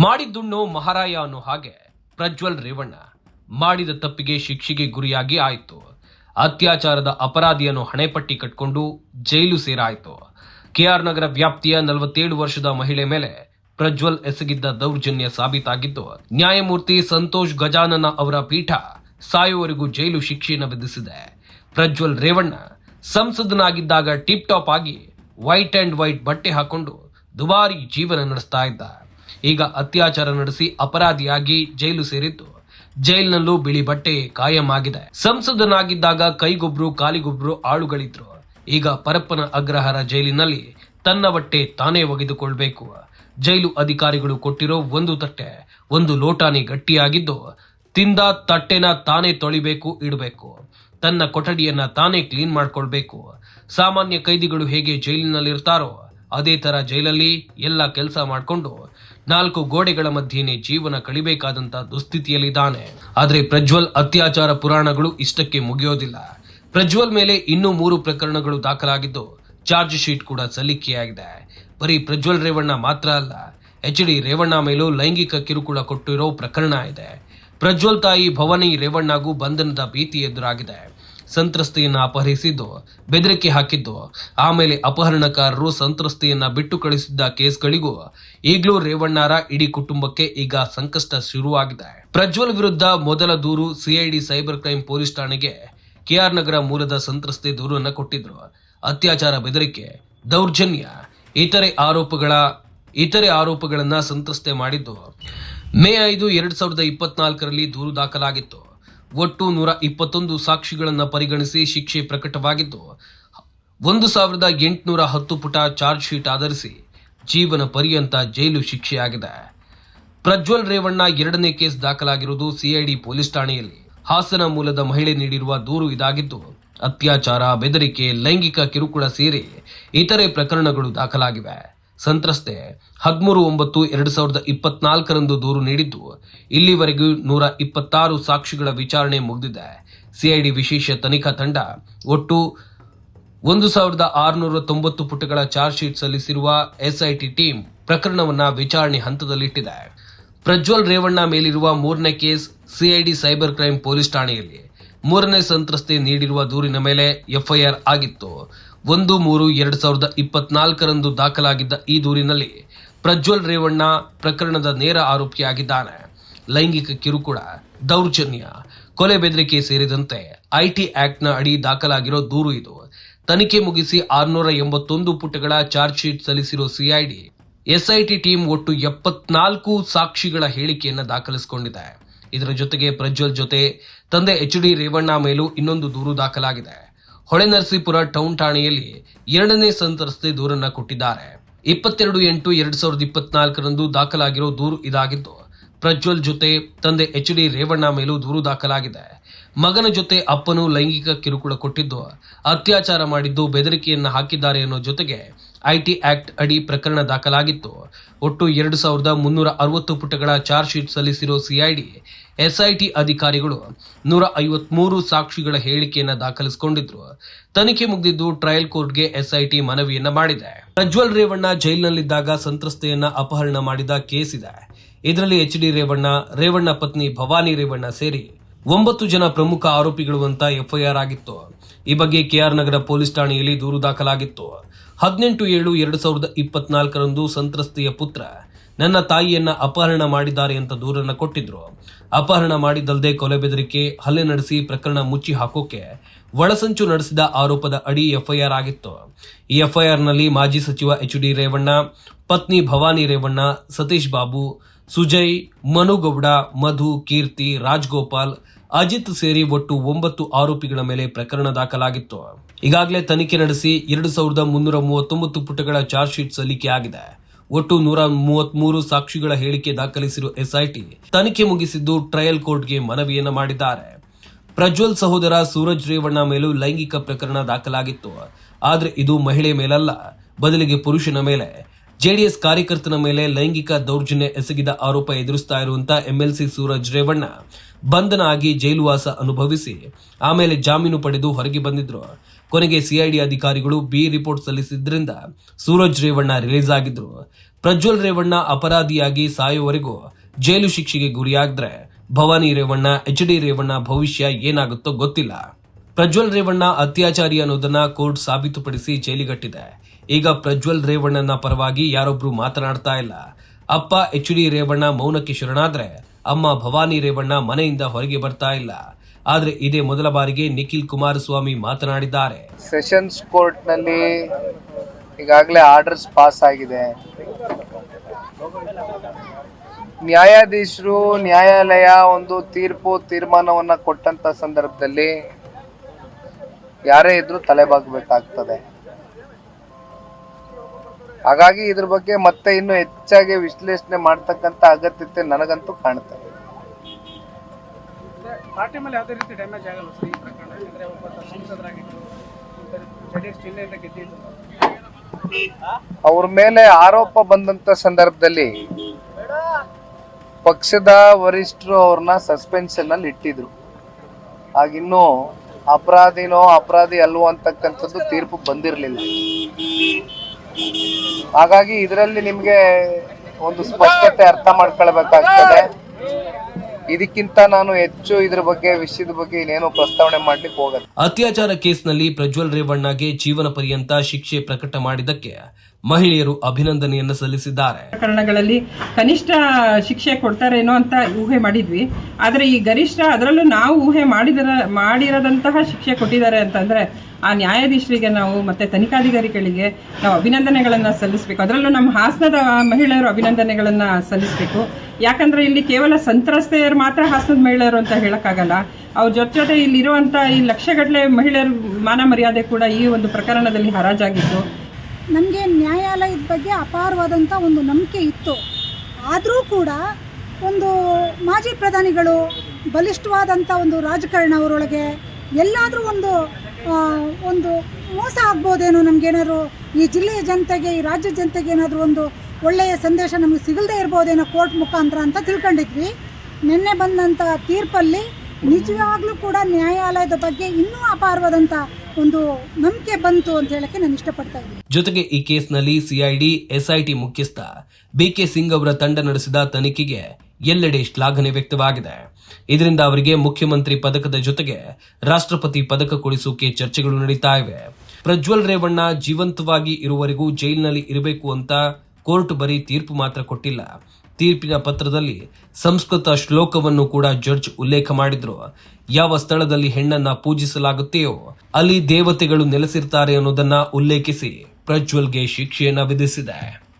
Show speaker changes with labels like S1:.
S1: ಮಾಡಿದ್ದುಣ್ಣು ಮಹಾರಾಯ ಅನ್ನೋ ಹಾಗೆ ಪ್ರಜ್ವಲ್ ರೇವಣ್ಣ ಮಾಡಿದ ತಪ್ಪಿಗೆ ಶಿಕ್ಷೆಗೆ ಗುರಿಯಾಗಿ ಆಯಿತು. ಅತ್ಯಾಚಾರದ ಅಪರಾಧಿಯನ್ನು ಹಣೆಪಟ್ಟಿ ಕಟ್ಕೊಂಡು ಜೈಲು ಸೇರಾಯಿತು. ಕೆಆರ್ ನಗರ ವ್ಯಾಪ್ತಿಯ ನಲವತ್ತೇಳು ವರ್ಷದ ಮಹಿಳೆ ಮೇಲೆ ಪ್ರಜ್ವಲ್ ಎಸಗಿದ್ದ ದೌರ್ಜನ್ಯ ಸಾಬೀತಾಗಿದ್ದು, ನ್ಯಾಯಮೂರ್ತಿ ಸಂತೋಷ್ ಗಜಾನನ ಅವರ ಪೀಠ ಸಾಯುವವರೆಗೂ ಜೈಲು ಶಿಕ್ಷೆಯನ್ನು ವಿಧಿಸಿದೆ. ಪ್ರಜ್ವಲ್ ರೇವಣ್ಣ ಸಂಸದನಾಗಿದ್ದಾಗ ಟಿಪ್ ಟಾಪ್ ಆಗಿ ವೈಟ್ ಅಂಡ್ ವೈಟ್ ಬಟ್ಟೆ ಹಾಕೊಂಡು ದುಬಾರಿ ಜೀವನ ನಡೆಸ್ತಾ ಇದ್ದ. ಈಗ ಅತ್ಯಾಚಾರ ನಡೆಸಿ ಅಪರಾಧಿಯಾಗಿ ಜೈಲು ಸೇರಿದ್ದು. ಜೈಲಿನಲ್ಲೂ ಬಿಳಿ ಬಟ್ಟೆ ಕಾಯಂ ಆಗಿದೆ ಸಂಸದನಾಗಿದ್ದಾಗ ಕೈಗೊಬ್ರು, ಕಾಲಿಗೊಬ್ರು ಆಳುಗಳಿದ್ರು. ಈಗ ಪರಪ್ಪನ ಅಗ್ರಹಾರ ಜೈಲಿನಲ್ಲಿ ತನ್ನ ಬಟ್ಟೆ ತಾನೇ ಒಗೆದುಕೊಳ್ಬೇಕು. ಜೈಲು ಅಧಿಕಾರಿಗಳು ಕೊಟ್ಟಿರೋ ಒಂದು ತಟ್ಟೆ, ಒಂದು ಲೋಟಾನಿ ಗಟ್ಟಿಯಾಗಿದ್ದು, ತಿಂದ ತಟ್ಟೆನ ತಾನೇ ತೊಳಿಬೇಕು, ಇಡಬೇಕು. ತನ್ನ ಕೊಠಡಿಯನ್ನ ತಾನೇ ಕ್ಲೀನ್ ಮಾಡ್ಕೊಳ್ಬೇಕು. ಸಾಮಾನ್ಯ ಕೈದಿಗಳು ಹೇಗೆ ಜೈಲಿನಲ್ಲಿರ್ತಾರೋ, ಅದೇ ತರ ಜೈಲಲ್ಲಿ ಎಲ್ಲ ಕೆಲಸ ಮಾಡಿಕೊಂಡು ನಾಲ್ಕು ಗೋಡೆಗಳ ಮಧ್ಯೆನೇ ಜೀವನ ಕಳಿಬೇಕಾದಂತ ದುಸ್ಥಿತಿಯಲ್ಲಿದ್ದಾನೆ. ಆದರೆ ಪ್ರಜ್ವಲ್ ಅತ್ಯಾಚಾರ ಪುರಾಣಗಳು ಇಷ್ಟಕ್ಕೆ ಮುಗಿಯೋದಿಲ್ಲ. ಪ್ರಜ್ವಲ್ ಮೇಲೆ ಇನ್ನೂ ಮೂರು ಪ್ರಕರಣಗಳು ದಾಖಲಾಗಿದ್ದು, ಚಾರ್ಜ್ ಶೀಟ್ ಕೂಡ ಸಲ್ಲಿಕೆಯಾಗಿದೆ. ಬರೀ ಪ್ರಜ್ವಲ್ ರೇವಣ್ಣ ಮಾತ್ರ ಅಲ್ಲ, ಎಚ್ ಡಿ ರೇವಣ್ಣ ಮೇಲೂ ಲೈಂಗಿಕ ಕಿರುಕುಳ ಕೊಟ್ಟಿರೋ ಪ್ರಕರಣ ಇದೆ. ಪ್ರಜ್ವಲ್ ತಾಯಿ ಭವಾನಿ ರೇವಣ್ಣಗೂ ಬಂಧನದ ಭೀತಿ ಎದುರಾಗಿದೆ. ಸಂತ್ರಸ್ತೆಯನ್ನ ಅಪಹರಿಸಿದ್ದು, ಬೆದರಿಕೆ ಹಾಕಿದ್ದು. ಆಮೇಲೆ ಅಪಹರಣಕಾರರು ಸಂತ್ರಸ್ತೆಯನ್ನ ಬಿಟ್ಟು ಕಳಿಸಿದ್ದ ಕೇಸ್ಗಳಿಗೂ ಈಗಲೂ ರೇವಣ್ಣರ ಇಡೀ ಕುಟುಂಬಕ್ಕೆ ಈಗ ಸಂಕಷ್ಟ ಶುರುವಾಗಿದೆ. ಪ್ರಜ್ವಲ್ ವಿರುದ್ಧ ಮೊದಲ ದೂರು ಸಿಐಡಿ ಸೈಬರ್ ಕ್ರೈಮ್ ಪೊಲೀಸ್ ಠಾಣೆಗೆ ಕೆಆರ್ ನಗರ ಮೂಲದ ಸಂತ್ರಸ್ತೆ ದೂರನ್ನ ಕೊಟ್ಟಿದ್ರು. ಅತ್ಯಾಚಾರ, ಬೆದರಿಕೆ, ದೌರ್ಜನ್ಯ, ಇತರೆ ಆರೋಪಗಳ, ಇತರೆ ಆರೋಪಗಳನ್ನ ಸಂತ್ರಸ್ತೆ ಮಾಡಿದ್ದು. ಮೇ ಐದು, ಎರಡ್ ಸಾವಿರದ ಇಪ್ಪತ್ನಾಲ್ಕರಲ್ಲಿ ದೂರು ದಾಖಲಾಗಿತ್ತು. ಒಟ್ಟು ನೂರ ಇಪ್ಪತ್ತೊಂದು ಸಾಕ್ಷಿಗಳನ್ನು ಪರಿಗಣಿಸಿ ಶಿಕ್ಷೆ ಪ್ರಕಟವಾಗಿದ್ದು, ಒಂದು ಸಾವಿರದ ಎಂಟುನೂರ ಹತ್ತು ಪುಟ ಚಾರ್ಜ್ ಶೀಟ್ ಆಧರಿಸಿ ಜೀವನ ಪರ್ಯಂತ ಜೈಲು ಶಿಕ್ಷೆಯಾಗಿದೆ. ಪ್ರಜ್ವಲ್ ರೇವಣ್ಣ ಎರಡನೇ ಕೇಸ್ ದಾಖಲಾಗಿರುವುದು ಸಿಐಡಿ ಪೊಲೀಸ್ ಠಾಣೆಯಲ್ಲಿ. ಹಾಸನ ಮೂಲದ ಮಹಿಳೆ ನೀಡಿರುವ ದೂರು ಇದಾಗಿದ್ದು, ಅತ್ಯಾಚಾರ, ಬೆದರಿಕೆ, ಲೈಂಗಿಕ ಕಿರುಕುಳ ಸೇರಿ ಇತರೆ ಪ್ರಕರಣಗಳು ದಾಖಲಾಗಿವೆ. ಸಂತ್ರಸ್ತೆ ಹದಿಮೂರು ಒಂಬತ್ತು ಎರಡು ಸಾವಿರದ ಇಪ್ಪತ್ನಾಲ್ಕರಂದು ದೂರು ನೀಡಿದ್ದು, ಇಲ್ಲಿವರೆಗೂ ನೂರ ಇಪ್ಪತ್ತಾರು ಸಾಕ್ಷಿಗಳ ವಿಚಾರಣೆ ಮುಗಿದಿದೆ. ಸಿಐಡಿ ವಿಶೇಷ ತನಿಖಾ ತಂಡ ಒಟ್ಟು ಒಂದು ಸಾವಿರದ ಆರುನೂರ ತೊಂಬತ್ತು ಪುಟಗಳ ಚಾರ್ಜ್ ಶೀಟ್ ಸಲ್ಲಿಸಿರುವ ಎಸ್ಐಟಿ ಟೀಮ್ ಪ್ರಕರಣವನ್ನ ವಿಚಾರಣೆ ಹಂತದಲ್ಲಿಟ್ಟಿದೆ. ಪ್ರಜ್ವಲ್ ರೇವಣ್ಣ ಮೇಲಿರುವ ಮೂರನೇ case CID cyber crime police ಠಾಣೆಯಲ್ಲಿ ಮೂರನೇ ಸಂತ್ರಸ್ತೆ ನೀಡಿರುವ ದೂರಿನ ಮೇಲೆ ಎಫ್ಐಆರ್ ಆಗಿತ್ತು. ಒಂದು ಮೂರು ಎರಡು ಸಾವಿರದ ಇಪ್ಪತ್ನಾಲ್ಕರಂದು ದಾಖಲಾಗಿದ್ದ ಈ ದೂರಿನಲ್ಲಿ ಪ್ರಜ್ವಲ್ ರೇವಣ್ಣ ಪ್ರಕರಣದ ನೇರ ಆರೋಪಿಯಾಗಿದ್ದಾನೆ. ಲೈಂಗಿಕ ಕಿರುಕುಳ, ದೌರ್ಜನ್ಯ, ಕೊಲೆ ಬೆದರಿಕೆ ಸೇರಿದಂತೆ ಐಟಿ ಆಕ್ಟ್ನ ಅಡಿ ದಾಖಲಾಗಿರೋ ದೂರು ಇದು. ತನಿಖೆ ಮುಗಿಸಿ ಆರುನೂರ ಎಂಬತ್ತೊಂದು ಪುಟಗಳ ಚಾರ್ಜ್ ಶೀಟ್ ಸಲ್ಲಿಸಿರೋ ಸಿಐಡಿ, ಎಸ್ಐಟಿ ಟೀಮ್ ಒಟ್ಟು ಎಪ್ಪತ್ನಾಲ್ಕು ಸಾಕ್ಷಿಗಳ ಹೇಳಿಕೆಯನ್ನು ದಾಖಲಿಸಿಕೊಂಡಿದೆ. ಇದರ ಜೊತೆಗೆ ಪ್ರಜ್ವಲ್ ಜೊತೆ ತಂದೆ ಎಚ್ ಡಿ ರೇವಣ್ಣ ಮೇಲೂ ಇನ್ನೊಂದು ದೂರು ದಾಖಲಾಗಿದೆ. ಹೊಳೆನರಸೀಪುರ ಟೌನ್ ಠಾಣೆಯಲ್ಲಿ ಎರಡನೇ ಸಂತ್ರಸ್ತೆ ದೂರನ್ನ ಕೊಟ್ಟಿದ್ದಾರೆ. ಇಪ್ಪತ್ತೆರಡು ಎಂಟು ಎರಡ್ ಸಾವಿರದ ಇಪ್ಪತ್ನಾಲ್ಕರಂದು ದಾಖಲಾಗಿರೋ ದೂರು ಇದಾಗಿದ್ದು, ಪ್ರಜ್ವಲ್ ಜೊತೆ ತಂದೆ ಎಚ್ ಡಿ ರೇವಣ್ಣ ಮೇಲೂ ದೂರು ದಾಖಲಾಗಿದೆ. ಮಗನ ಜೊತೆ ಅಪ್ಪನು ಲೈಂಗಿಕ ಕಿರುಕುಳ ಕೊಟ್ಟಿದ್ದು, ಅತ್ಯಾಚಾರ ಮಾಡಿದ್ದು ಬೆದರಿಕೆಯನ್ನ ಹಾಕಿದ್ದಾರೆ ಅನ್ನೋ ಜೊತೆಗೆ ಐಟಿ ಆಕ್ಟ್ ಅಡಿ ಪ್ರಕರಣ ದಾಖಲಾಗಿತ್ತು. ಒಟ್ಟು ಎರಡು ಸಾವಿರದ ಮುನ್ನೂರ ಅರವತ್ತು ಪುಟಗಳ ಚಾರ್ಜ್ ಶೀಟ್ ಸಲ್ಲಿಸಿರೋ ಸಿಐಡಿ, ಎಸ್ಐಟಿ ಅಧಿಕಾರಿಗಳು ನೂರ ಐವತ್ಮೂರು ಸಾಕ್ಷಿಗಳ ಹೇಳಿಕೆಯನ್ನು ದಾಖಲಿಸಿಕೊಂಡಿದ್ರು. ತನಿಖೆ ಮುಗಿದಿದ್ದು ಟ್ರಯಲ್ ಕೋರ್ಟ್ಗೆ ಎಸ್ಐಟಿ ಮನವಿಯನ್ನ ಮಾಡಿದೆ. ಪ್ರಜ್ವಲ್ ರೇವಣ್ಣ ಜೈಲಿನಲ್ಲಿದ್ದಾಗ ಸಂತ್ರಸ್ತೆಯನ್ನ ಅಪಹರಣ ಮಾಡಿದ ಕೇಸ್ ಇದೆ. ಇದರಲ್ಲಿ ಎಚ್ ಡಿ ರೇವಣ್ಣ ರೇವಣ್ಣ ಪತ್ನಿ ಭವಾನಿ ರೇವಣ್ಣ ಸೇರಿ ಒಂಬತ್ತು ಜನ ಪ್ರಮುಖ ಆರೋಪಿಗಳು ಅಂತ ಎಫ್ಐಆರ್ ಆಗಿತ್ತು. ಈ ಬಗ್ಗೆ ಕೆಆರ್ ನಗರ ಪೊಲೀಸ್ ಠಾಣೆಯಲ್ಲಿ ದೂರು ದಾಖಲಾಗಿತ್ತು. ಹದಿನೆಂಟು ಏಳು ಎರಡು ಸಾವಿರದ ಇಪ್ಪತ್ನಾಲ್ಕರಂದು ಸಂತ್ರಸ್ತೆಯ ಪುತ್ರ ನನ್ನ ತಾಯಿಯನ್ನ ಅಪಹರಣ ಮಾಡಿದ್ದಾರೆ ಅಂತ ದೂರನ್ನ ಕೊಟ್ಟಿದ್ರು. ಅಪಹರಣ ಮಾಡಿದ್ದಲ್ಲದೆ ಕೊಲೆ ಬೆದರಿಕೆ, ಹಲ್ಲೆ ನಡೆಸಿ ಪ್ರಕರಣ ಮುಚ್ಚಿ ಹಾಕೋಕೆ ಒಳಸಂಚು ನಡೆಸಿದ ಆರೋಪದ ಅಡಿ ಎಫ್ಐಆರ್ ಆಗಿತ್ತು. ಈ ಎಫ್ಐಆರ್ನಲ್ಲಿ ಮಾಜಿ ಸಚಿವ ಎಚ್ ಡಿ ರೇವಣ್ಣ, ಪತ್ನಿ ಭವಾನಿ ರೇವಣ್ಣ, ಸತೀಶ್ ಬಾಬು, ಸುಜಯ್ ಮನುಗೌಡ ಮಧು, ಕೀರ್ತಿ ರಾಜ್ಗೋಪಾಲ್ ಅಜಿತ್ ಸೇರಿ ಒಟ್ಟು ಒಂಬತ್ತು ಆರೋಪಿಗಳ ಮೇಲೆ ಪ್ರಕರಣ ದಾಖಲಾಗಿತ್ತು. ಈಗಾಗಲೇ ತನಿಖೆ ನಡೆಸಿ ಎರಡು ಸಾವಿರದ ಮುನ್ನೂರ ಮೂವತ್ತೊಂಬತ್ತು ಪುಟಗಳ ಚಾರ್ಜ್ ಶೀಟ್ ಸಲ್ಲಿಕೆಯಾಗಿದೆ ಒಟ್ಟು ನೂರ ಮೂವತ್ಮೂರು ಸಾಕ್ಷಿಗಳ ಹೇಳಿಕೆ ದಾಖಲಿಸಿರುವ ಎಸ್ಐಟಿ ತನಿಖೆ ಮುಗಿಸಿದ್ದು ಟ್ರಯಲ್ ಕೋರ್ಟ್ಗೆ ಮನವಿಯನ್ನ ಮಾಡಿದ್ದಾರೆ. ಪ್ರಜ್ವಲ್ ಸಹೋದರ ಸೂರಜ್ ರೇವಣ್ಣ ಮೇಲೂ ಲೈಂಗಿಕ ಪ್ರಕರಣ ದಾಖಲಾಗಿತ್ತು. ಆದ್ರೆ ಇದು ಮಹಿಳೆ ಮೇಲಲ್ಲ, ಬದಲಿಗೆ ಪುರುಷನ ಮೇಲೆ. ಜೆಡಿಎಸ್ ಕಾರ್ಯಕರ್ತನ ಮೇಲೆ ಲೈಂಗಿಕ ದೌರ್ಜನ್ಯ ಎಸಗಿದ ಆರೋಪ ಎದುರಿಸ್ತಾ ಇರುವಂತ ಎಂಎಲ್ಸಿ ಸೂರಜ್ ರೇವಣ್ಣ. ಬಂಧನ ಆಗಿ ಜೈಲುವಾಸ ಅನುಭವಿಸಿ, ಆಮೇಲೆ ಜಾಮೀನು ಪಡೆದು ಹೊರಗೆ ಬಂದಿದ್ರು. ಕೊನೆಗೆ ಸಿಐಡಿ ಅಧಿಕಾರಿಗಳು ಬಿ ರಿಪೋರ್ಟ್ ಸಲ್ಲಿಸಿದ್ರಿಂದ ಸೂರಜ್ ರೇವಣ್ಣ ರಿಲೀಸ್ ಆಗಿದ್ರು. ಪ್ರಜ್ವಲ್ ರೇವಣ್ಣ ಅಪರಾಧಿಯಾಗಿ ಸಾಯುವವರೆಗೂ ಜೈಲು ಶಿಕ್ಷೆಗೆ ಗುರಿಯಾಗಿದ್ರೆ ಭವಾನಿ ರೇವಣ್ಣ, ಎಚ್ ಡಿ ರೇವಣ್ಣ ಭವಿಷ್ಯ ಏನಾಗುತ್ತೋ ಗೊತ್ತಿಲ್ಲ. ಪ್ರಜ್ವಲ್ ರೇವಣ್ಣ ಅತ್ಯಾಚಾರಿ ಅನ್ನೋದನ್ನ ಕೋರ್ಟ್ ಸಾಬೀತುಪಡಿಸಿ ಜೈಲಿಗಟ್ಟಿದೆ. ಈಗ ಪ್ರಜ್ವಲ್ ರೇವಣ್ಣನ ಪರವಾಗಿ ಯಾರೊಬ್ರು ಮಾತನಾಡ್ತಾ ಇಲ್ಲ. ಅಪ್ಪ, ಎಚ್ ಡಿ ರೇವಣ್ಣ ಮೌನಕ್ಕೆ ಶರಣಾದ್ರೆ ಅಮ್ಮ ಭವಾನಿ ರೇವಣ್ಣ ಮನೆಯಿಂದ ಹೊರಗೆ ಬರ್ತಾ ಇಲ್ಲ. ಆದ್ರೆ ಇದೇ ಮೊದಲ ಬಾರಿಗೆ ನಿಖಿಲ್ ಕುಮಾರಸ್ವಾಮಿ ಮಾತನಾಡಿದ್ದಾರೆ.
S2: ಸೆಷನ್ಸ್ ಕೋರ್ಟ್ನಲ್ಲಿ ಈಗಾಗಲೇ ಆರ್ಡರ್ಸ್ ಪಾಸ್ ಆಗಿದೆ. ನ್ಯಾಯಾಧೀಶರು ನ್ಯಾಯಾಲಯ ಒಂದು ತೀರ್ಪು ತೀರ್ಮಾನವನ್ನ ಕೊಟ್ಟಂತ ಸಂದರ್ಭದಲ್ಲಿ ಯಾರೇ ಇದ್ರೂ ತಲೆಬಾಗಬೇಕಾಗ್ತದೆ. ಹಾಗಾಗಿ ಇದ್ರ ಬಗ್ಗೆ ಮತ್ತೆ ಇನ್ನು ಹೆಚ್ಚಾಗಿ ವಿಶ್ಲೇಷಣೆ ಮಾಡ್ತಕ್ಕಂತ ಅಗತ್ಯತೆ ನನಗಂತೂ ಕಾಣ್ತದೆ ಅವ್ರ ಮೇಲೆ ಆರೋಪ ಬಂದಂತ ಸಂದರ್ಭದಲ್ಲಿ ಪಕ್ಷದ ವರಿಷ್ಠರು ಅವ್ರನ್ನ ಸಸ್ಪೆನ್ಷನ್ ಅಲ್ಲಿ ಇಟ್ಟಿದ್ರು. ಆಗಿನ್ನೂ ಅಪರಾಧಿನೋ ಅಪರಾಧಿ ಅಲ್ವೋ ಅಂತಕ್ಕಂಥದ್ದು ತೀರ್ಪು ಬಂದಿರಲಿಲ್ಲ. ಹಾಗಾಗಿ ಇದರಲ್ಲಿ ನಿಮ್ಗೆ ಒಂದು ಸ್ಪಷ್ಟತೆ ಅರ್ಥ ಮಾಡ್ಕೊಳ್ಬೇಕಾಗ್ತದೆ. ಇದಕ್ಕಿಂತ ನಾನು ಹೆಚ್ಚು ಇದ್ರ ಬಗ್ಗೆ, ವಿಷಯದ ಬಗ್ಗೆ ಇನ್ನೇನು ಪ್ರಸ್ತಾವನೆ ಮಾಡ್ಲಿಕ್ಕೆ ಹೋಗಲ್ಲ.
S1: ಅತ್ಯಾಚಾರ ಕೇಸ್ನಲ್ಲಿ ಪ್ರಜ್ವಲ್ ರೇವಣ್ಣಗೆ ಜೀವನ ಪರ್ಯಂತ ಶಿಕ್ಷೆ ಪ್ರಕಟ ಮಾಡಿದ್ದಕ್ಕೆ ಮಹಿಳೆಯರು ಅಭಿನಂದನೆಯನ್ನು ಸಲ್ಲಿಸಿದ್ದಾರೆ.
S3: ಪ್ರಕರಣಗಳಲ್ಲಿ ಕನಿಷ್ಠ ಶಿಕ್ಷೆ ಕೊಡ್ತಾರೇನೋ ಅಂತ ಊಹೆ ಮಾಡಿದ್ವಿ. ಆದರೆ ಈ ಗರಿಷ್ಠ ಅದರಲ್ಲೂ ನಾವು ಊಹೆ ಮಾಡಿದರ, ಮಾಡಿರದಂತಹ ಶಿಕ್ಷೆ ಕೊಟ್ಟಿದ್ದಾರೆ ಅಂತಂದ್ರೆ ಆ ನ್ಯಾಯಾಧೀಶರಿಗೆ ನಾವು ಮತ್ತೆ ತನಿಖಾಧಿಕಾರಿಗಳಿಗೆ ನಾವು ಅಭಿನಂದನೆಗಳನ್ನು ಸಲ್ಲಿಸಬೇಕು. ಅದರಲ್ಲೂ ನಮ್ಮ ಹಾಸನದ ಮಹಿಳೆಯರು ಅಭಿನಂದನೆಗಳನ್ನು ಸಲ್ಲಿಸಬೇಕು. ಯಾಕಂದ್ರೆ ಇಲ್ಲಿ ಕೇವಲ ಸಂತ್ರಸ್ತೆಯರು ಮಾತ್ರ ಹಾಸನದ ಮಹಿಳೆಯರು ಅಂತ ಹೇಳೋಕ್ಕಾಗಲ್ಲ. ಅವ್ರ ಜೊತೆ ಜೊತೆ ಇಲ್ಲಿರುವಂಥ ಈ ಲಕ್ಷಗಟ್ಟಲೆ ಮಹಿಳೆಯರು ಮಾನ ಮರ್ಯಾದೆ ಕೂಡ ಈ ಒಂದು ಪ್ರಕರಣದಲ್ಲಿ ಹರಾಜಾಗಿತ್ತು
S4: ನಮಗೆ ನ್ಯಾಯಾಲಯದ ಬಗ್ಗೆ ಅಪಾರವಾದಂಥ ಒಂದು ನಂಬಿಕೆ ಇತ್ತು. ಆದರೂ ಕೂಡ ಒಂದು ಮಾಜಿ ಪ್ರಧಾನಿಗಳು ಬಲಿಷ್ಠವಾದಂಥ ಒಂದು ರಾಜಕಾರಣ ಅವರೊಳಗೆ ಎಲ್ಲಾದರೂ ಒಂದು ಒಂದು ಮೋಸ ಆಗ್ಬೋದೇನೋ ನಮಗೇನಾದ್ರು ಈ ಜಿಲ್ಲೆಯ ಜನತೆಗೆ, ಈ ರಾಜ್ಯ ಜನತೆಗೆ ಏನಾದರೂ ಒಂದು ಒಳ್ಳೆಯ ಸಂದೇಶ ನಮಗೆ ಸಿಗಲ್ದೇ ಇರ್ಬೋದೇನೋ ಕೋರ್ಟ್ ಮುಖಾಂತರ ಅಂತ ತಿಳ್ಕೊಂಡಿದ್ವಿ. ನಿನ್ನೆ ಬಂದಂಥ ತೀರ್ಪಲ್ಲಿ ನಿಜವಾಗ್ಲೂ ಕೂಡ ನ್ಯಾಯಾಲಯದ ಬಗ್ಗೆ ಇನ್ನೂ ಅಪಾರವಾದಂಥ ಒಂದು ನಂಬಿಕೆ ಬಂತು ಅಂತ ಹೇಳಕ್ಕೆ ನಾನು ಇಷ್ಟಪಡ್ತಾ ಇದ್ದೀನಿ.
S1: ಜೊತೆಗೆ ಈ ಕೇಸ್ನಲ್ಲಿ ಸಿಐಡಿ, ಎಸ್ಐಟಿ ಮುಖ್ಯಸ್ಥ ಬಿಕೆ ಸಿಂಗ್ ಅವರ ತಂಡ ನಡೆಸಿದ ತನಿಖೆಗೆ ಎಲ್ಲೆಡೆ ಶ್ಲಾಘನೆ ವ್ಯಕ್ತವಾಗಿದೆ. ಇದರಿಂದ ಅವರಿಗೆ ಮುಖ್ಯಮಂತ್ರಿ ಪದಕದ ಜೊತೆಗೆ ರಾಷ್ಟ್ರಪತಿ ಪದಕ ಕೊಡಿಸೋಕೆ ಚರ್ಚೆಗಳು ನಡೀತಾ ಇವೆ. ಪ್ರಜ್ವಲ್ ರೇವಣ್ಣ ಜೀವಂತವಾಗಿ ಇರುವವರೆಗೂ ಜೈಲಿನಲ್ಲಿ ಇರಬೇಕು ಅಂತ ಕೋರ್ಟ್ ಬರೀ ತೀರ್ಪು ಮಾತ್ರ ಕೊಟ್ಟಿಲ್ಲ. ತೀರ್ಪಿನ ಪತ್ರದಲ್ಲಿ ಸಂಸ್ಕೃತ ಶ್ಲೋಕವನ್ನು ಕೂಡ ಜಡ್ಜ್ ಉಲ್ಲೇಖ ಮಾಡಿದ್ರು. ಯಾವ ಸ್ಥಳದಲ್ಲಿ ಹೆಣ್ಣನ್ನ ಪೂಜಿಸಲಾಗುತ್ತೆಯೋ ಅಲ್ಲಿ ದೇವತೆಗಳು ನೆಲೆಸಿರ್ತಾರೆ ಅನ್ನೋದನ್ನ ಉಲ್ಲೇಖಿಸಿ ಪ್ರಜ್ವಲ್ಗೆ ಶಿಕ್ಷೆಯನ್ನ ವಿಧಿಸಿದೆ.